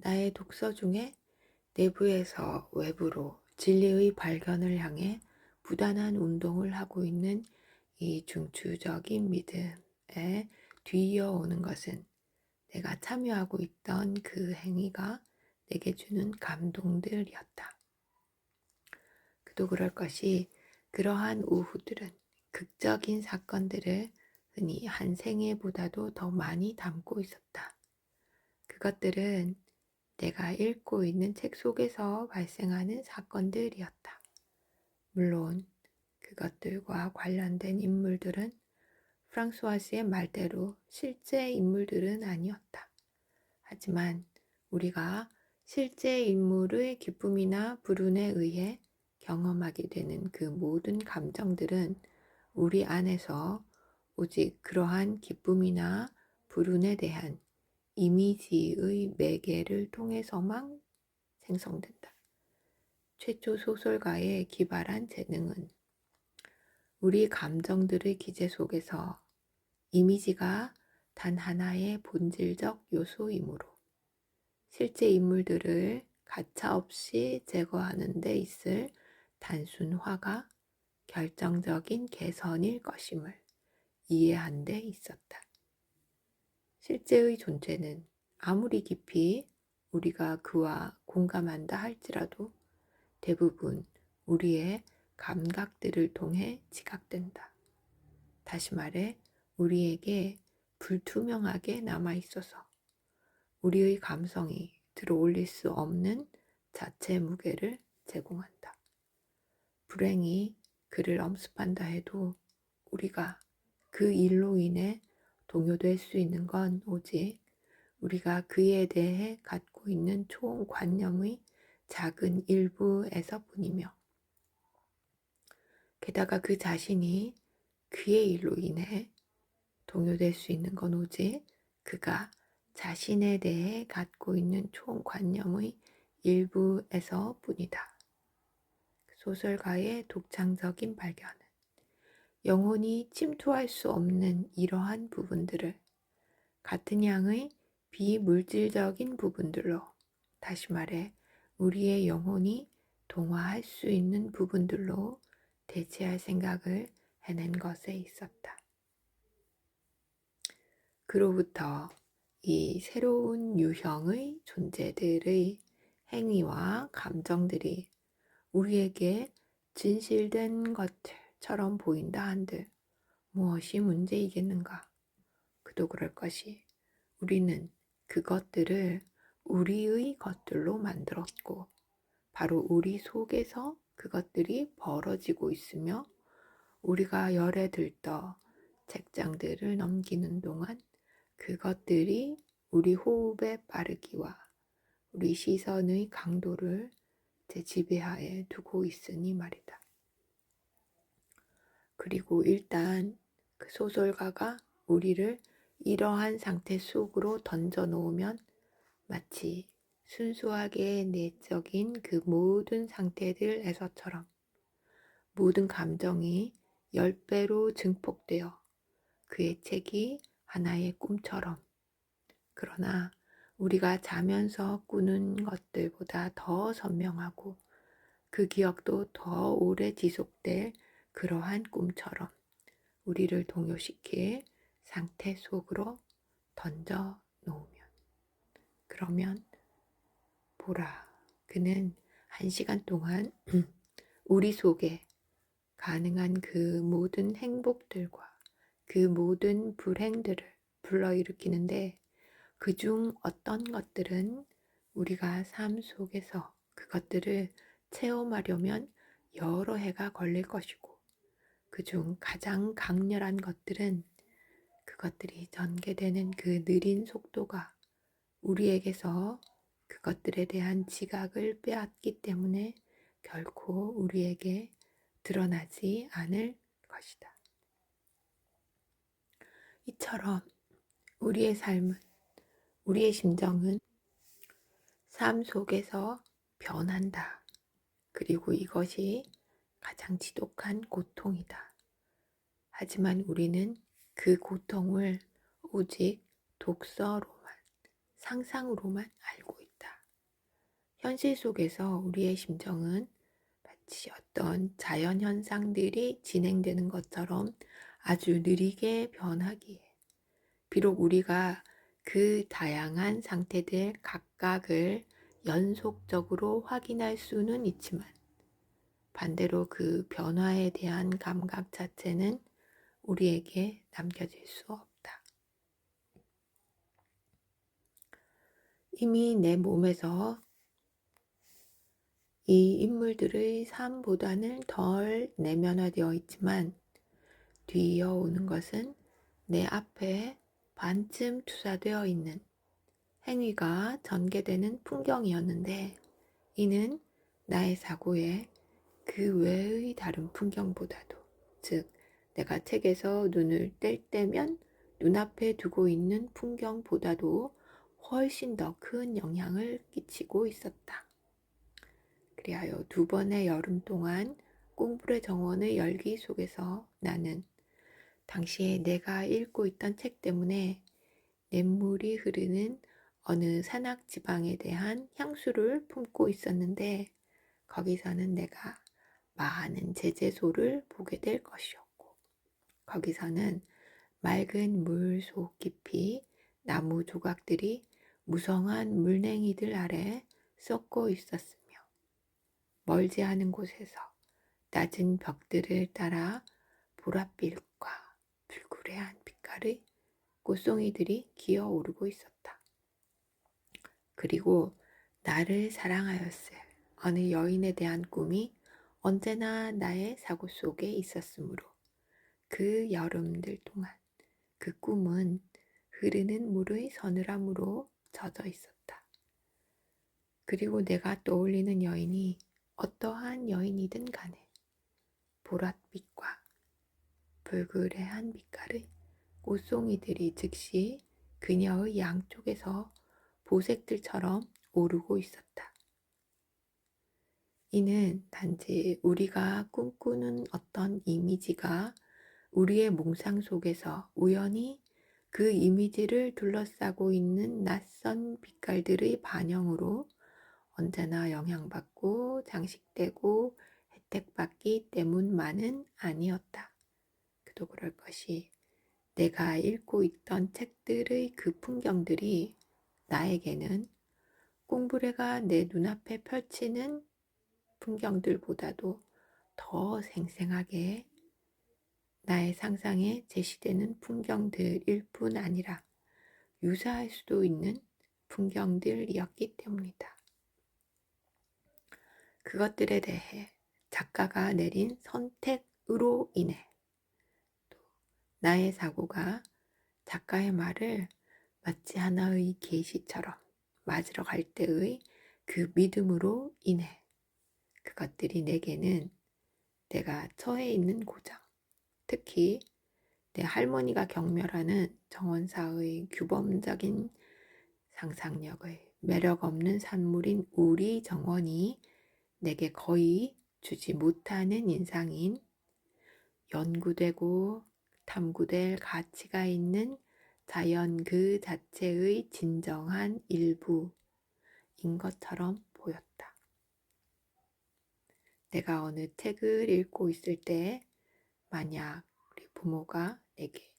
나의 독서 중에 내부에서 외부로 진리의 발견을 향해 부단한 운동을 하고 있는 이 중추적인 믿음에 뒤이어오는 것은 내가 참여하고 있던 그 행위가 내게 주는 감동들이었다. 그도 그럴 것이 그러한 오후들은 극적인 사건들을 흔히 한 생애보다도 더 많이 담고 있었다. 그것들은 내가 읽고 있는 책 속에서 발생하는 사건들이었다. 물론 그것들과 관련된 인물들은 프랑스와스의 말대로 실제 인물들은 아니었다. 하지만 우리가 실제 인물의 기쁨이나 불운에 의해 경험하게 되는 그 모든 감정들은 우리 안에서 오직 그러한 기쁨이나 불운에 대한 이미지의 매개를 통해서만 생성된다. 최초 소설가의 기발한 재능은 우리 감정들의 기제 속에서 이미지가 단 하나의 본질적 요소이므로 실제 인물들을 가차없이 제거하는 데 있을 단순화가 결정적인 개선일 것임을 이해한 데 있었다. 실제의 존재는 아무리 깊이 우리가 그와 공감한다 할지라도 대부분 우리의 감각들을 통해 지각된다. 다시 말해, 우리에게 불투명하게 남아 있어서 우리의 감성이 들어올릴 수 없는 자체 무게를 제공한다. 불행이 그를 엄습한다 해도 우리가 그 일로 인해 동요될 수 있는 건 오직 우리가 그에 대해 갖고 있는 총관념의 작은 일부에서 뿐이며 게다가 그 자신이 그의 일로 인해 동요될 수 있는 건 오직 그가 자신에 대해 갖고 있는 총관념의 일부에서 뿐이다. 소설가의 독창적인 발견은 영혼이 침투할 수 없는 이러한 부분들을 같은 양의 비물질적인 부분들로 다시 말해 우리의 영혼이 동화할 수 있는 부분들로 대체할 생각을 해낸 것에 있었다. 그로부터 이 새로운 유형의 존재들의 행위와 감정들이 우리에게 진실된 것 처럼 보인다 한들 무엇이 문제이겠는가? 그도 그럴 것이 우리는 그것들을 우리의 것들로 만들었고 바로 우리 속에서 그것들이 벌어지고 있으며 우리가 열에 들떠 책장들을 넘기는 동안 그것들이 우리 호흡의 빠르기와 우리 시선의 강도를 제 지배하에 두고 있으니 말이다. 그리고 일단 그 소설가가 우리를 이러한 상태 속으로 던져 놓으면 마치 순수하게 내적인 그 모든 상태들에서처럼 모든 감정이 열 배로 증폭되어 그의 책이 하나의 꿈처럼. 그러나 우리가 자면서 꾸는 것들보다 더 선명하고 그 기억도 더 오래 지속될 그러한 꿈처럼 우리를 동요시킬 상태 속으로 던져 놓으면. 그러면 보라 그는 한 시간 동안 우리 속에 가능한 그 모든 행복들과 그 모든 불행들을 불러일으키는데 그 중 어떤 것들은 우리가 삶 속에서 그것들을 체험하려면 여러 해가 걸릴 것이고 그중 가장 강렬한 것들은 그것들이 전개되는 그 느린 속도가 우리에게서 그것들에 대한 지각을 빼앗기 때문에 결코 우리에게 드러나지 않을 것이다. 이처럼 우리의 삶은, 우리의 심정은 삶 속에서 변한다. 그리고 이것이 가장 지독한 고통이다. 하지만 우리는 그 고통을 오직 독서로만, 상상으로만 알고 있다. 현실 속에서 우리의 심정은 마치 어떤 자연 현상들이 진행되는 것처럼 아주 느리게 변하기에 비록 우리가 그 다양한 상태들 각각을 연속적으로 확인할 수는 있지만 반대로 그 변화에 대한 감각 자체는 우리에게 남겨질 수 없다. 이미 내 몸에서 이 인물들의 삶보다는 덜 내면화되어 있지만 뒤이어 오는 것은 내 앞에 반쯤 투사되어 있는 행위가 전개되는 풍경이었는데 이는 나의 사고에 그 외의 다른 풍경보다도 즉 내가 책에서 눈을 뗄 때면 눈앞에 두고 있는 풍경보다도 훨씬 더 큰 영향을 끼치고 있었다. 그리하여 두 번의 여름 동안 꽁불의 정원의 열기 속에서 나는 당시에 내가 읽고 있던 책 때문에 냇물이 흐르는 어느 산악 지방에 대한 향수를 품고 있었는데 거기서는 내가 많은 제재소를 보게 될 것이었고 거기서는 맑은 물 속 깊이 나무 조각들이 무성한 물냉이들 아래 썩고 있었으며 멀지 않은 곳에서 낮은 벽들을 따라 보랏빛과 불그레한 빛깔의 꽃송이들이 기어오르고 있었다. 그리고 나를 사랑하였을 어느 여인에 대한 꿈이 언제나 나의 사고 속에 있었으므로 그 여름들 동안 그 꿈은 흐르는 물의 서늘함으로 젖어 있었다. 그리고 내가 떠올리는 여인이 어떠한 여인이든 간에 보랏빛과 불그레한 빛깔의 꽃송이들이 즉시 그녀의 양쪽에서 보색들처럼 오르고 있었다. 이는 단지 우리가 꿈꾸는 어떤 이미지가 우리의 몽상 속에서 우연히 그 이미지를 둘러싸고 있는 낯선 빛깔들의 반영으로 언제나 영향받고 장식되고 혜택받기 때문만은 아니었다. 그도 그럴 것이 내가 읽고 있던 책들의 그 풍경들이 나에게는 꽁부레가 내 눈앞에 펼치는 풍경들보다도 더 생생하게 나의 상상에 제시되는 풍경들일 뿐 아니라 유사할 수도 있는 풍경들이었기 때문이다. 그것들에 대해 작가가 내린 선택으로 인해 또 나의 사고가 작가의 말을 마치 하나의 계시처럼 맞으러 갈 때의 그 믿음으로 인해 그것들이 내게는 내가 처해 있는 고장, 특히 내 할머니가 경멸하는 정원사의 규범적인 상상력의 매력 없는 산물인 우리 정원이 내게 거의 주지 못하는 인상인 연구되고 탐구될 가치가 있는 자연 그 자체의 진정한 일부인 것처럼 보였다. 내가 어느 책을 읽고 있을 때 만약 우리 부모가 내게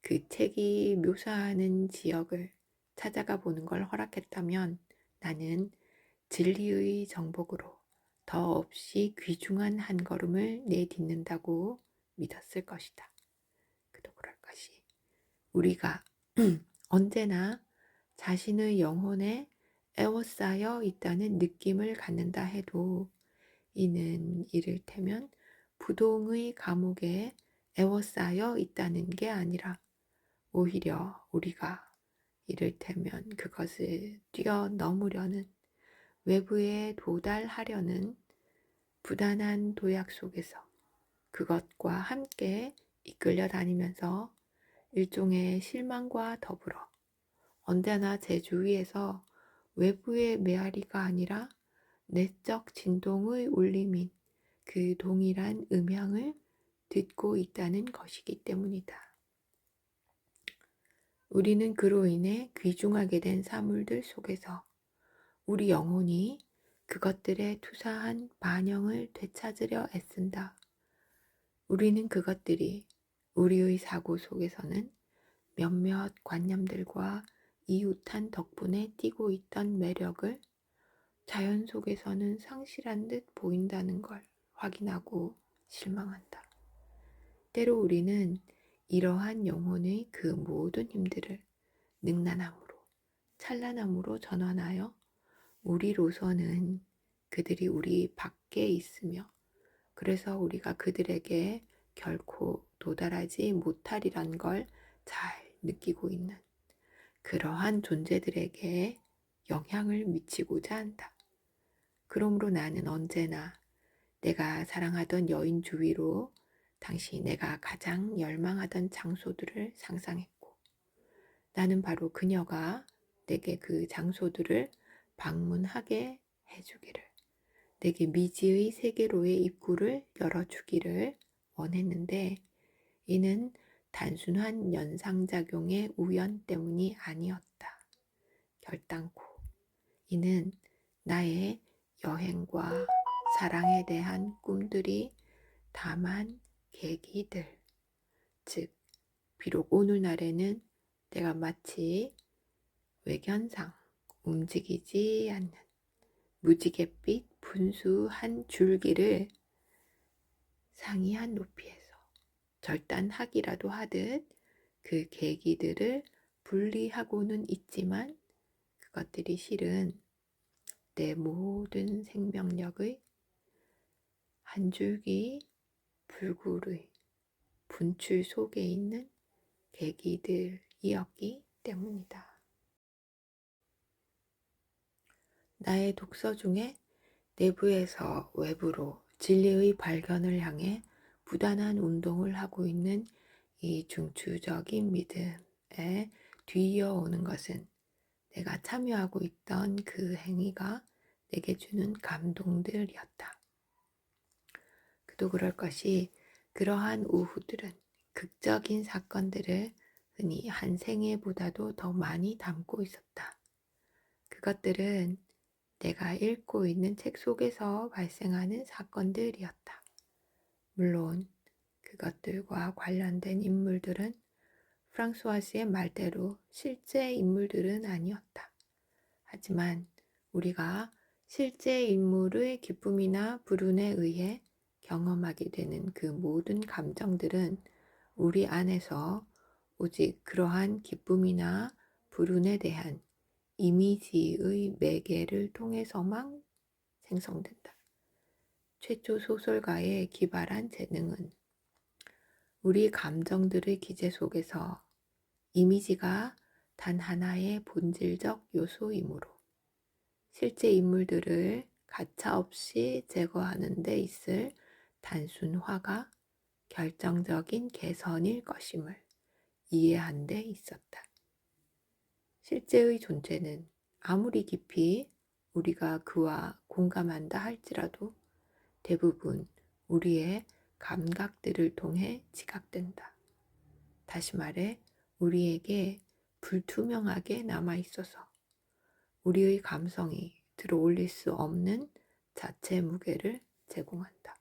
그 책이 묘사하는 지역을 찾아가 보는 걸 허락했다면 나는 진리의 정복으로 더없이 귀중한 한 걸음을 내딛는다고 믿었을 것이다. 그도 그럴 것이 우리가 언제나 자신의 영혼에 에워싸여 있다는 느낌을 갖는다 해도 이는 이를테면 부동의 감옥에 에워싸여 있다는 게 아니라 오히려 우리가 이를테면 그것을 뛰어넘으려는 외부에 도달하려는 부단한 도약 속에서 그것과 함께 이끌려 다니면서 일종의 실망과 더불어 언제나 제 주위에서 외부의 메아리가 아니라 내적 진동의 울림인 그 동일한 음향을 듣고 있다는 것이기 때문이다. 우리는 그로 인해 귀중하게 된 사물들 속에서 우리 영혼이 그것들의 투사한 반영을 되찾으려 애쓴다. 우리는 그것들이 우리의 사고 속에서는 몇몇 관념들과 이웃한 덕분에 띠고 있던 매력을 자연 속에서는 상실한 듯 보인다는 걸 확인하고 실망한다. 때로 우리는 이러한 영혼의 그 모든 힘들을 능란함으로, 찬란함으로 전환하여 우리로서는 그들이 우리 밖에 있으며 그래서 우리가 그들에게 결코 도달하지 못하리란 걸 잘 느끼고 있는 그러한 존재들에게 영향을 미치고자 한다. 그러므로 나는 언제나 내가 사랑하던 여인 주위로 당시 내가 가장 열망하던 장소들을 상상했고 나는 바로 그녀가 내게 그 장소들을 방문하게 해주기를 내게 미지의 세계로의 입구를 열어주기를 원했는데 이는 단순한 연상작용의 우연 때문이 아니었다. 결단코 이는 나의 여행과 사랑에 대한 꿈들이 다만 계기들. 즉, 비록 오늘날에는 내가 마치 외견상 움직이지 않는 무지갯빛 분수한 줄기를 상이한 높이에서 절단하기라도 하듯 그 계기들을 분리하고는 있지만 그것들이 실은 내 모든 생명력의 한 줄기 불굴의 분출 속에 있는 계기들이었기 때문이다. 나의 독서 중에 내부에서 외부로 진리의 발견을 향해 부단한 운동을 하고 있는 이 중추적인 믿음에 뒤이어오는 것은 내가 참여하고 있던 그 행위가 내게 주는 감동들이었다. 그도 그럴 것이 그러한 오후들은 극적인 사건들을 흔히 한 생애보다도 더 많이 담고 있었다. 그것들은 내가 읽고 있는 책 속에서 발생하는 사건들이었다. 물론 그것들과 관련된 인물들은 프랑스와스의 말대로 실제 인물들은 아니었다. 하지만 우리가 실제 인물의 기쁨이나 불운에 의해 경험하게 되는 그 모든 감정들은 우리 안에서 오직 그러한 기쁨이나 불운에 대한 이미지의 매개를 통해서만 생성된다. 최초 소설가의 기발한 재능은 우리 감정들의 기제 속에서 이미지가 단 하나의 본질적 요소이므로 실제 인물들을 가차없이 제거하는 데 있을 단순화가 결정적인 개선일 것임을 이해한 데 있었다. 실제의 존재는 아무리 깊이 우리가 그와 공감한다 할지라도 대부분 우리의 감각들을 통해 지각된다. 다시 말해, 우리에게 불투명하게 남아 있어서 우리의 감성이 들어올릴 수 없는 자체 무게를 제공한다.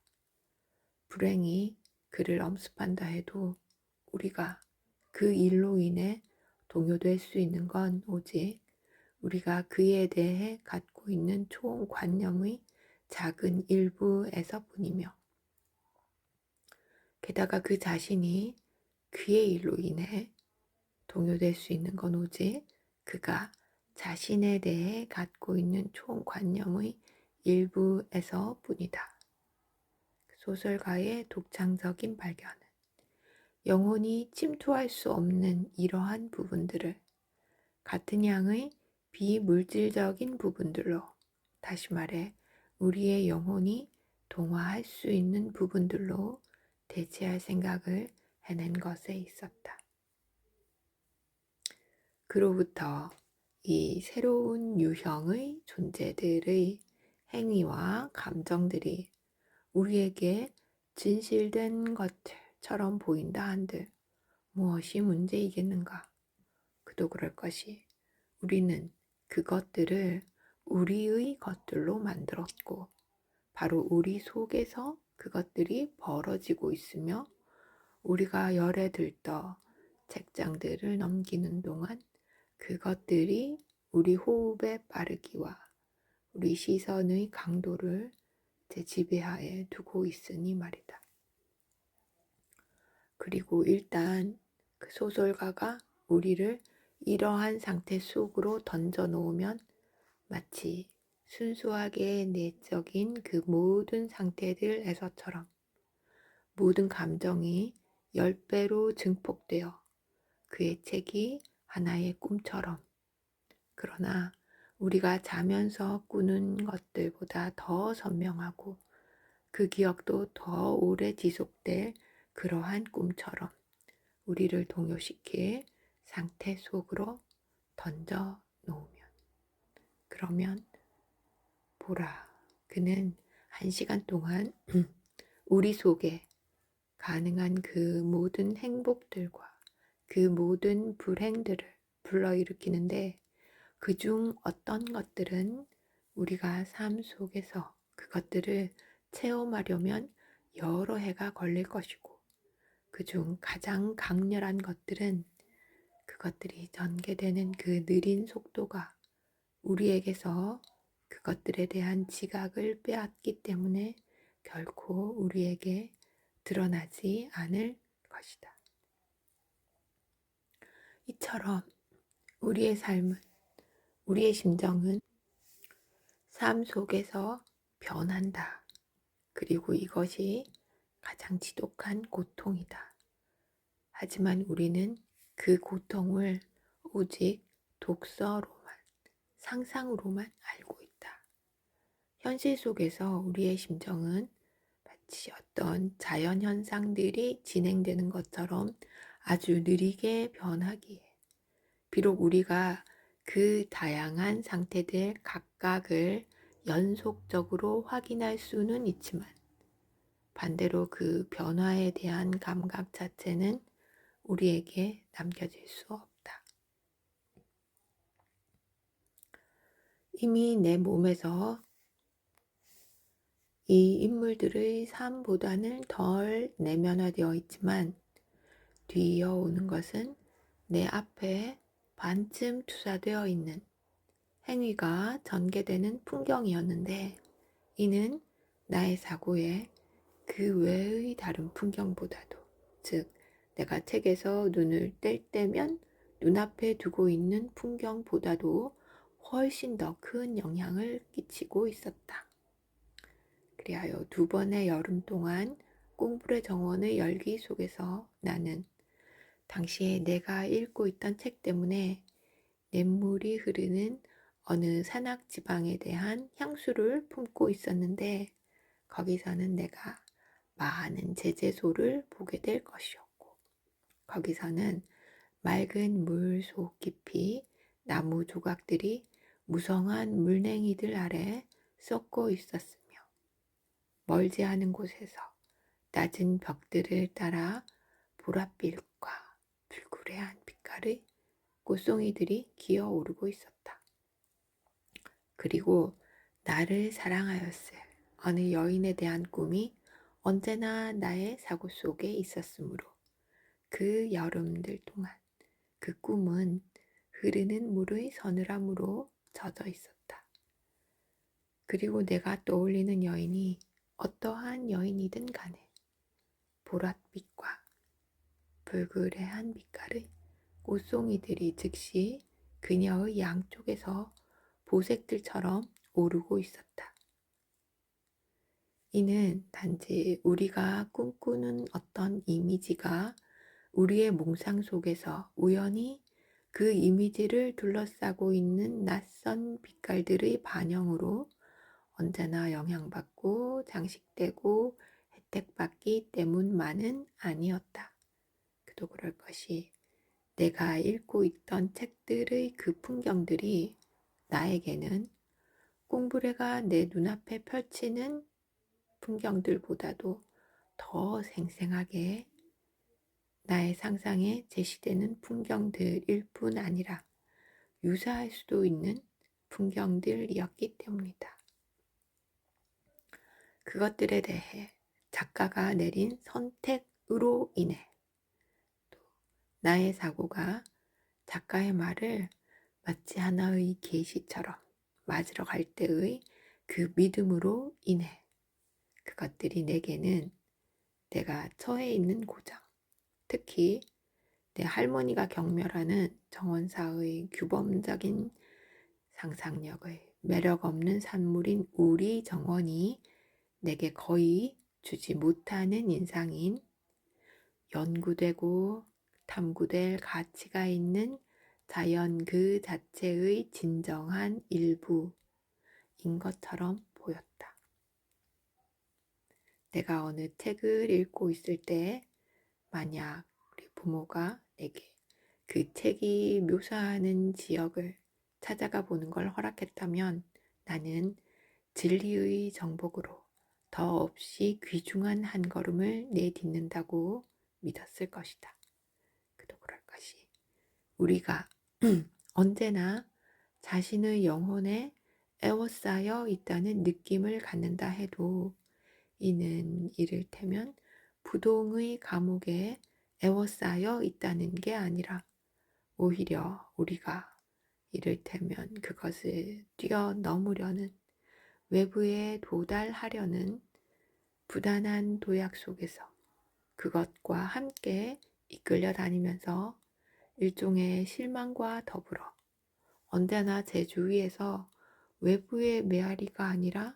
불행이 그를 엄습한다 해도 우리가 그 일로 인해 동요될 수 있는 건 오직 우리가 그에 대해 갖고 있는 총관념의 작은 일부에서 뿐이며 게다가 그 자신이 그의 일로 인해 동요될 수 있는 건 오직 그가 자신에 대해 갖고 있는 총관념의 일부에서 뿐이다. 소설가의 독창적인 발견은 영혼이 침투할 수 없는 이러한 부분들을 같은 양의 비물질적인 부분들로 다시 말해 우리의 영혼이 동화할 수 있는 부분들로 대체할 생각을 해낸 것에 있었다. 그로부터 이 새로운 유형의 존재들의 행위와 감정들이 우리에게 진실된 것처럼 보인다 한들 무엇이 문제이겠는가? 그도 그럴 것이 우리는 그것들을 우리의 것들로 만들었고 바로 우리 속에서 그것들이 벌어지고 있으며 우리가 열에 들떠 책장들을 넘기는 동안 그것들이 우리 호흡의 빠르기와 우리 시선의 강도를 제 지배하에 두고 있으니 말이다. 그리고 일단 그 소설가가 우리를 이러한 상태 속으로 던져 놓으면 마치 순수하게 내적인 그 모든 상태들에서처럼 모든 감정이 열 배로 증폭되어 그의 책이 하나의 꿈처럼 그러나 우리가 자면서 꾸는 것들보다 더 선명하고 그 기억도 더 오래 지속될 그러한 꿈처럼 우리를 동요시킬 상태 속으로 던져 놓으면. 그러면 보라 그는 한 시간 동안 우리 속에 가능한 그 모든 행복들과 그 모든 불행들을 불러일으키는데 그중 어떤 것들은 우리가 삶 속에서 그것들을 체험하려면 여러 해가 걸릴 것이고 그중 가장 강렬한 것들은 그것들이 전개되는 그 느린 속도가 우리에게서 그것들에 대한 지각을 빼앗기 때문에 결코 우리에게 드러나지 않을 것이다. 이처럼 우리의 삶은, 우리의 심정은 삶 속에서 변한다. 그리고 이것이 가장 지독한 고통이다. 하지만 우리는 그 고통을 오직 독서로만, 상상으로만 알고 있다. 현실 속에서 우리의 심정은 마치 어떤 자연 현상들이 진행되는 것처럼 아주 느리게 변하기에 비록 우리가 그 다양한 상태들 각각을 연속적으로 확인할 수는 있지만 반대로 그 변화에 대한 감각 자체는 우리에게 남겨질 수 없다. 이미 내 몸에서 이 인물들의 삶보다는 덜 내면화되어 있지만 뒤이어 오는 것은 내 앞에 반쯤 투사되어 있는 행위가 전개되는 풍경이었는데 이는 나의 사고에 그 외의 다른 풍경보다도 즉 내가 책에서 눈을 뗄 때면 눈앞에 두고 있는 풍경보다도 훨씬 더 큰 영향을 끼치고 있었다. 그리하여 두 번의 여름 동안 꽁불의 정원의 열기 속에서 나는 당시에 내가 읽고 있던 책 때문에 냇물이 흐르는 어느 산악 지방에 대한 향수를 품고 있었는데 거기서는 내가 많은 제재소를 보게 될 것이었고 거기서는 맑은 물 속 깊이 나무 조각들이 무성한 물냉이들 아래 썩고 있었으며 멀지 않은 곳에서 낮은 벽들을 따라 보랏빛 과 불그레한 빛깔의 꽃송이들이 기어오르고 있었다. 그리고 나를 사랑하였을 어느 여인에 대한 꿈이 언제나 나의 사고 속에 있었으므로 그 여름들 동안 그 꿈은 흐르는 물의 서늘함으로 젖어 있었다. 그리고 내가 떠올리는 여인이 어떠한 여인이든 간에 보랏빛과 불그레한 빛깔의 꽃송이들이 즉시 그녀의 양쪽에서 보색들처럼 오르고 있었다. 이는 단지 우리가 꿈꾸는 어떤 이미지가 우리의 몽상 속에서 우연히 그 이미지를 둘러싸고 있는 낯선 빛깔들의 반영으로 언제나 영향받고 장식되고 혜택받기 때문만은 아니었다. 그도 그럴 것이 내가 읽고 있던 책들의 그 풍경들이 나에게는 꽁부레가 내 눈앞에 펼치는 풍경들보다도 더 생생하게 나의 상상에 제시되는 풍경들일 뿐 아니라 유사할 수도 있는 풍경들이었기 때문이다. 그것들에 대해 작가가 내린 선택으로 인해 또 나의 사고가 작가의 말을 마치 하나의 계시처럼 맞으러 갈 때의 그 믿음으로 인해 그것들이 내게는 내가 처해 있는 고장, 특히 내 할머니가 경멸하는 정원사의 규범적인 상상력의 매력 없는 산물인 우리 정원이 내게 거의 주지 못하는 인상인 연구되고 탐구될 가치가 있는 자연 그 자체의 진정한 일부인 것처럼 보였다. 내가 어느 책을 읽고 있을 때 만약 우리 부모가 내게 그 책이 묘사하는 지역을 찾아가 보는 걸 허락했다면 나는 진리의 정복으로 더 없이 귀중한 한 걸음을 내딛는다고 믿었을 것이다. 그도 그럴 것이. 우리가 언제나 자신의 영혼에 애워싸여 있다는 느낌을 갖는다 해도 이는 이를테면 부동의 감옥에 애워싸여 있다는 게 아니라 오히려 우리가 이를테면 그것을 뛰어넘으려는 외부에 도달하려는 부단한 도약 속에서 그것과 함께 이끌려 다니면서 일종의 실망과 더불어 언제나 제 주위에서 외부의 메아리가 아니라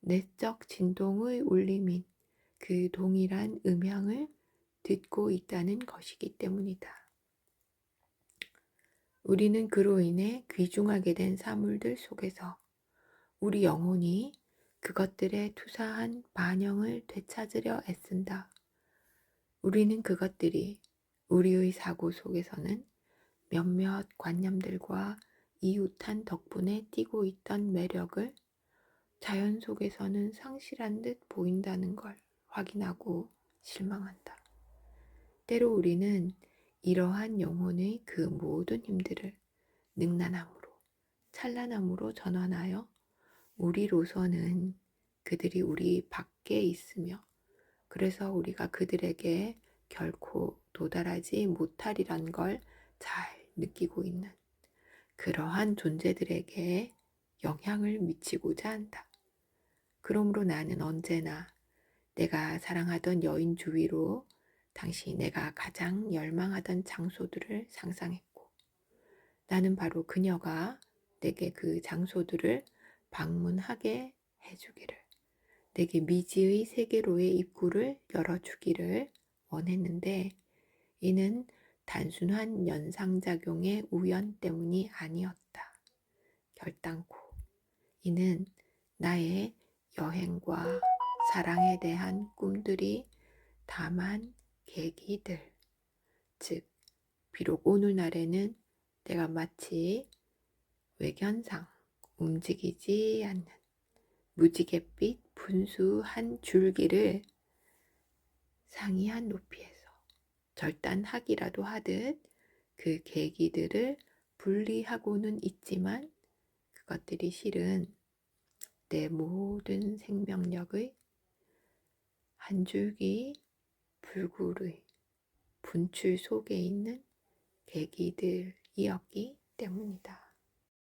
내적 진동의 울림인 그 동일한 음향을 듣고 있다는 것이기 때문이다. 우리는 그로 인해 귀중하게 된 사물들 속에서 우리 영혼이 그것들의 투사한 반영을 되찾으려 애쓴다. 우리는 그것들이 우리의 사고 속에서는 몇몇 관념들과 이웃한 덕분에 띠고 있던 매력을 자연 속에서는 상실한 듯 보인다는 걸 확인하고 실망한다. 때로 우리는 이러한 영혼의 그 모든 힘들을 능란함으로, 찬란함으로 전환하여 우리로서는 그들이 우리 밖에 있으며 그래서 우리가 그들에게 결코 도달하지 못하리란 걸 잘 느끼고 있는 그러한 존재들에게 영향을 미치고자 한다. 그러므로 나는 언제나 내가 사랑하던 여인 주위로 당시 내가 가장 열망하던 장소들을 상상했고 나는 바로 그녀가 내게 그 장소들을 방문하게 해주기를 내게 미지의 세계로의 입구를 열어주기를 원했는데 이는 단순한 연상작용의 우연 때문이 아니었다. 결단코 이는 나의 여행과 사랑에 대한 꿈들이 다만 계기들. 즉, 비록 오늘날에는 내가 마치 외견상 움직이지 않는 무지갯빛 분수 한 줄기를 상이한 높이에서 절단하기라도 하듯 그 계기들을 분리하고는 있지만 그것들이 실은 내 모든 생명력의 한 줄기 불굴의 분출 속에 있는 계기들이었기 때문이다.